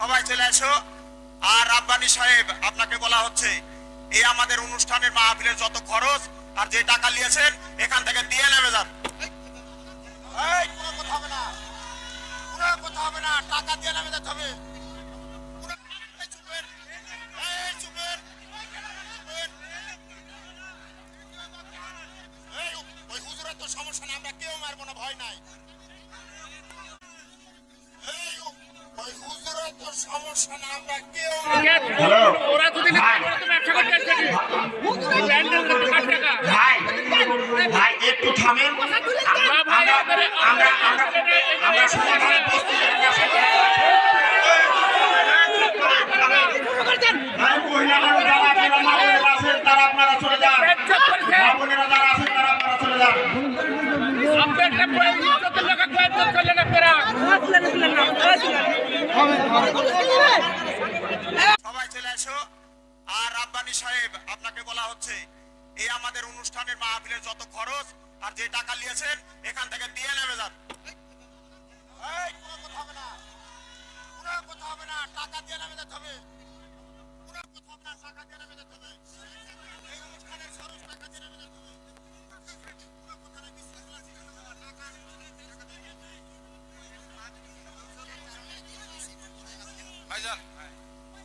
সবাই চলে এসো। আর রাব্বানি সাহেব, আপনাকে বলা হচ্ছে, এই আমাদের অনুষ্ঠানের মাহফিলের যত খরচ আর যে টাকা নিয়েছেন, এখান থেকে দিয়ে নেমে যান। টাকা দিয়ে সমস্যা নেই আমরা কেউ মারবো না, ভয় নাই। ওরা যদি ব্যবসা করতে। ভাই ভাই একটু থামেন। আমরা আমরা আমরা সমাধানের প্রস্তুতি তারা আপনারা চলে যান। ইজ্জত করেছে। মা বোনেরা যারা আছেন তারা আপনারা চলে যান। এই আমাদের অনুষ্ঠানের মাহফিলের যত খরচ আর যে টাকা নিয়েছেন, এখান থেকে দিয়ে নেমে যান। টাকা দিয়ে নেমে যেতে হবে। টাকা দিয়ে নেমে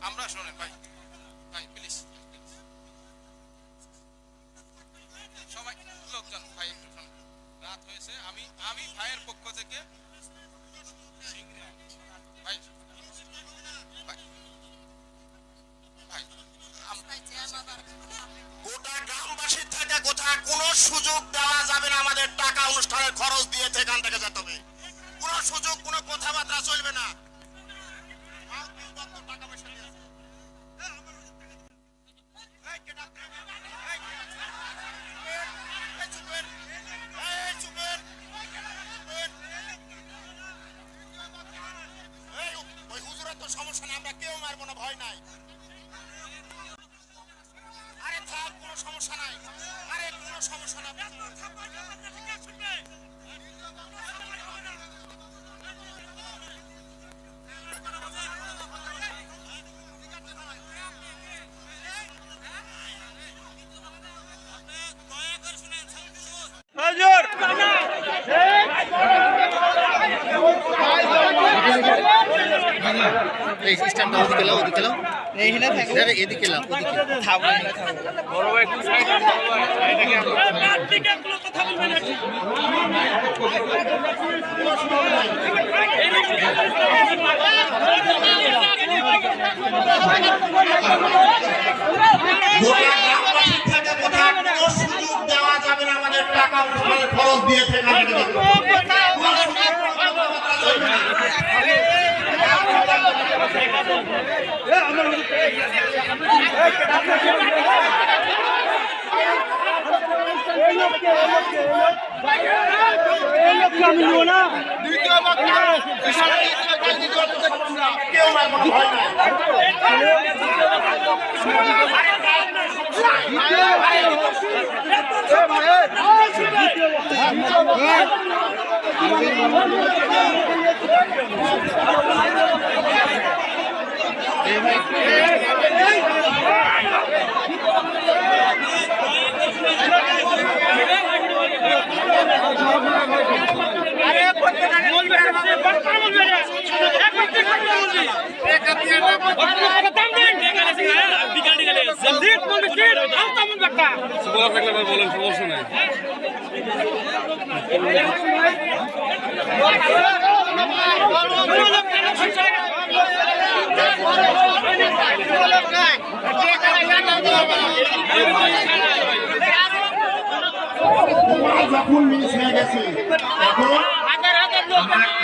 আমরা শোনেন ভাই। ভাই প্লিজ সবাই লোকজন ভাই একটু শোনেন। রাত হয়েছে আমি আমি ভাইয়ের পক্ষ থেকে ভাই গোটা গ্রামবাসীর থেকে কোথায় কোনো সুযোগ দেওয়া যাবে না আমাদের টাকা অনুষ্ঠানের খরচ দিয়ে এখান থেকে যেতে হবে। কোনো সুযোগ কোনো কথাবার্তা চলবে না। কেউ মারবো না ভয় নাই। আরে থাক কোনো সমস্যা নাই। আরে কোনো সমস্যা নাই। এদিকে ওদিকে থাকব বড় ভাই একটু সাইড হন, বড় ভাই। এদিকে আসুন। রাত দিকে কোনো কথা বলবেন না। গোটা গ্রামবাসীর থেকে কোথায় কোনো সুযোগ দেওয়া যাবে না আমাদের টাকা খরচ দিয়ে এখান থেকে যেতে হবে। কোনো সুযোগ, কোনো কথাবার্তা চলবে না। কেউ মারবো না, ভয় নাই। যখন মিস গেছে তখন আমার ইনশাআল্লাহ ঘরে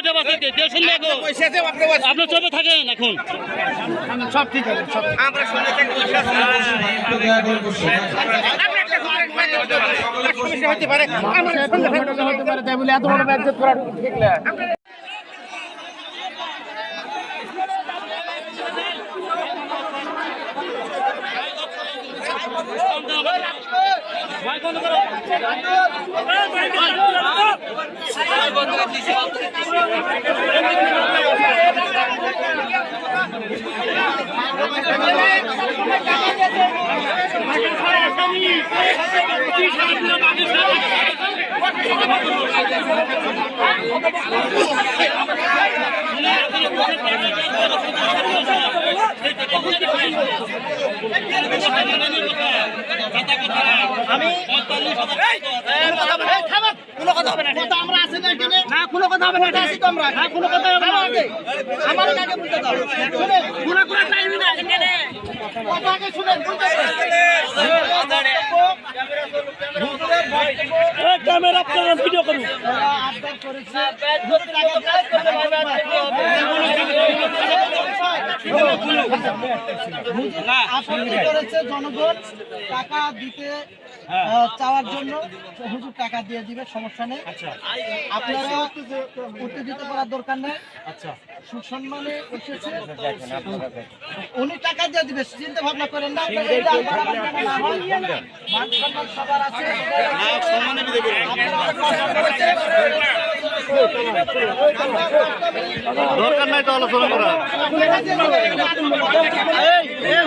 কয়টা বাজে কে কেউ শুনবে গো? পয়সা আপনার চলে থাকেন এখন। সব ঠিক আছে সব আমরা শুনে থাকি আপনি একটা খবর কোনো কথা হবে না কথা এখানে না। কোনো কথা হবে না এটা তোমরা। না কোনো কথা হবে না আগে আমার আগে বলতে দাও। শুনে কোনো কোনো টাইম না এখানে। কথা আগে শুনে বলতে ক্যামেরা আপনারা ভিডিও করুন। আপত্তি করেছে। জনগণ টাকা দিতে চাওয়ার জন্য হুজুর টাকা দিয়ে দিবে সমস্যা নেই আপনারা উত্তেজিত করার দরকার নেই সুসম্মানে এসেছে উনি টাকা দিয়ে দিবে চিন্তা ভাবনা করেন না সবার আছে দরকার নাই তো আলোচনা করা।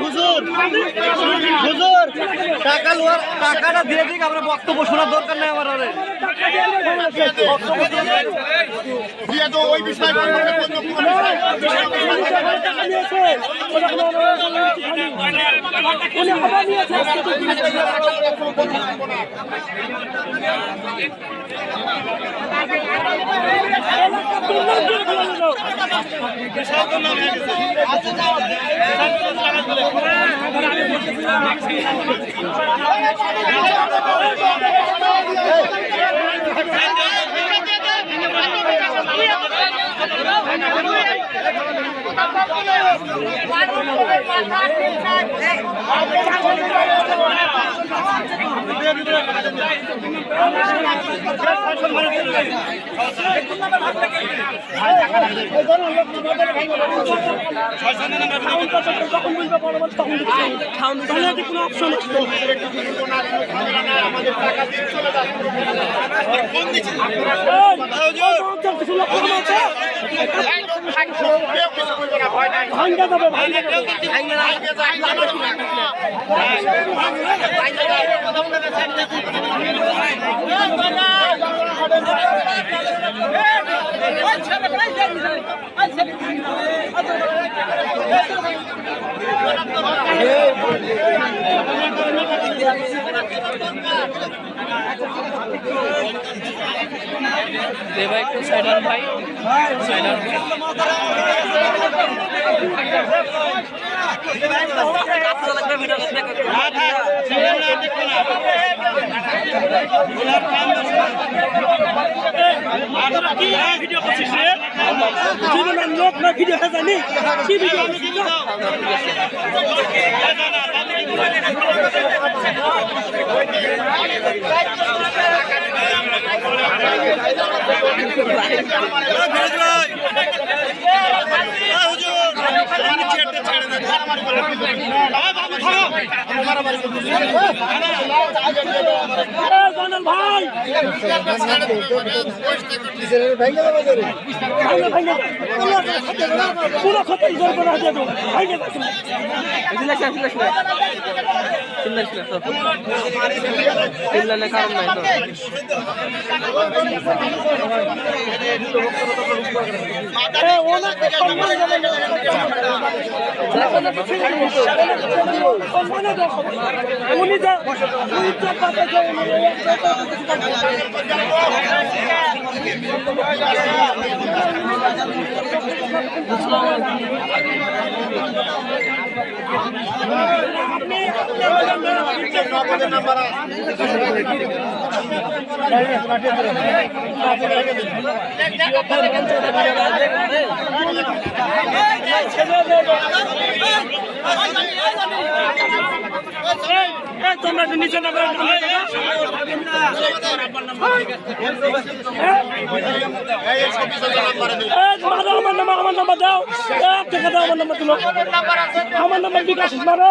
হুজুর হুজুর টাকা লোয়ার টাকাটা দিয়ে দিক আমরা বক্তব্য শোনার দরকার নেই আমার আরে। দিয়ে তো ওই বিষয় কোনো কোনো অপশন Yes, ভাঙ্গা যাবে ভাঙ্গা যাবে আপনারা কি ভিডিও করছিস রে জীবনের লোক না ভিডিও হয়ে জানি জানাল ভাই ভাঙে উনি যা উনি যা আপনি আপনার তোমরা নিচে নামবে মারো আমার নাম্বার আমার নাম্বার দাও টাকা দাও আমার নাম্বার তুলো আমার নাম্বার বিকাশ মারো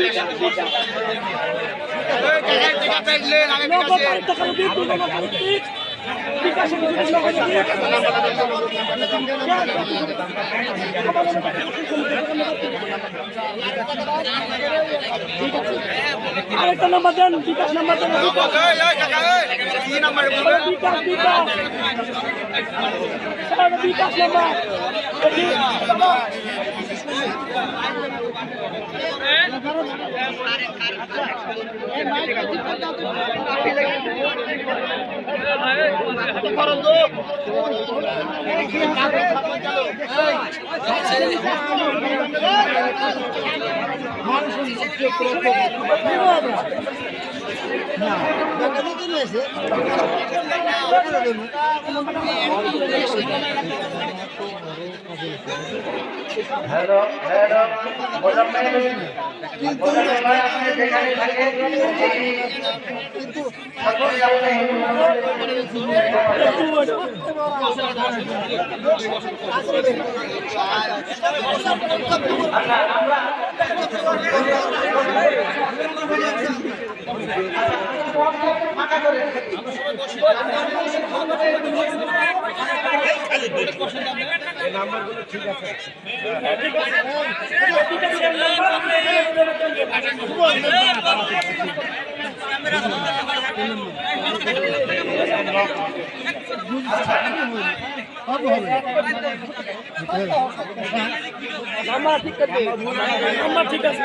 আর যা কথা বলেন না বললেন না কে আর কথা না কথা বলেন না মোদির চাচা নগদে দে ঠান্ডা পরিবেশ আরেকটা নাম্বার দেন নাম্বার দেন bKash bKash sir, bKash number number ঠিক আছে।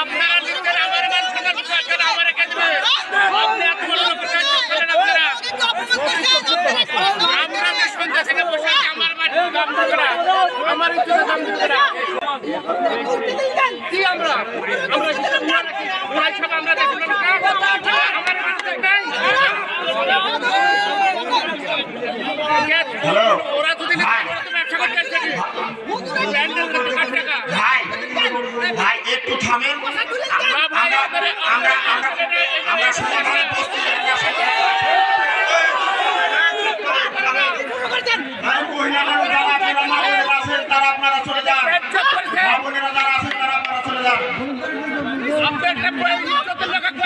আপনারা লিখছেন আমার মান সম্মান কিছু আছে না আমার কে দিবে আপনি এত বড় লোক করেন আপনারা। আমরা যে সন্ধ্যা থেকে বসে আছি আমার মান দাম দিবে না। আমার ইজ্জতের দাম দিবে না। কি আমরা? আমরা ওরাই সব আমরা দেখুন আমার মান দেখবেন হ্যালো